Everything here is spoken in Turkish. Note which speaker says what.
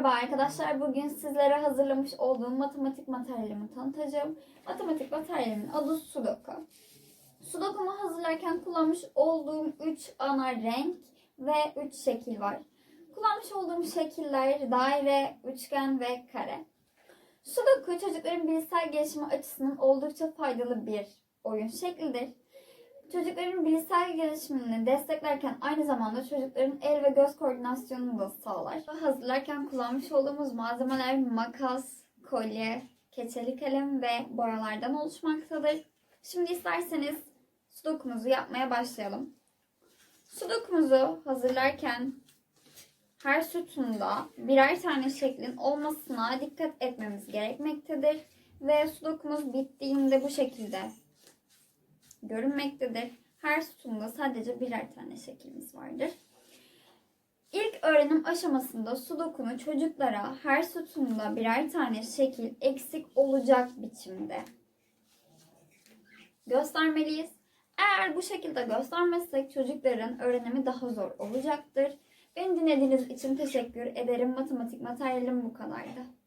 Speaker 1: Merhaba arkadaşlar. Bugün sizlere hazırlamış olduğum matematik materyalimi tanıtacağım. Matematik materyalimin adı Sudoku. Sudoku'mu hazırlarken kullanmış olduğum 3 ana renk ve 3 şekil var. Kullanmış olduğum şekiller daire, üçgen ve kare. Sudoku çocukların bilişsel gelişimi açısından oldukça faydalı bir oyun şeklidir. Çocukların bilişsel gelişimini desteklerken aynı zamanda çocukların el ve göz koordinasyonunu da sağlar. Hazırlarken kullanmış olduğumuz malzemeler makas, kolye, keçeli kalem ve boyalardan oluşmaktadır. Şimdi isterseniz sudokumuzu yapmaya başlayalım. Sudokumuzu hazırlarken her sütunda birer tane şeklin olmasına dikkat etmemiz gerekmektedir. Ve sudokumuz bittiğinde bu şekilde görünmektedir. Her sütunda sadece birer tane şeklimiz vardır. İlk öğrenim aşamasında Sudoku'nu çocuklara her sütunda birer tane şekil eksik olacak biçimde göstermeliyiz. Eğer bu şekilde göstermezsek çocukların öğrenimi daha zor olacaktır. Beni dinlediğiniz için teşekkür ederim. Matematik materyalim bu kadardı.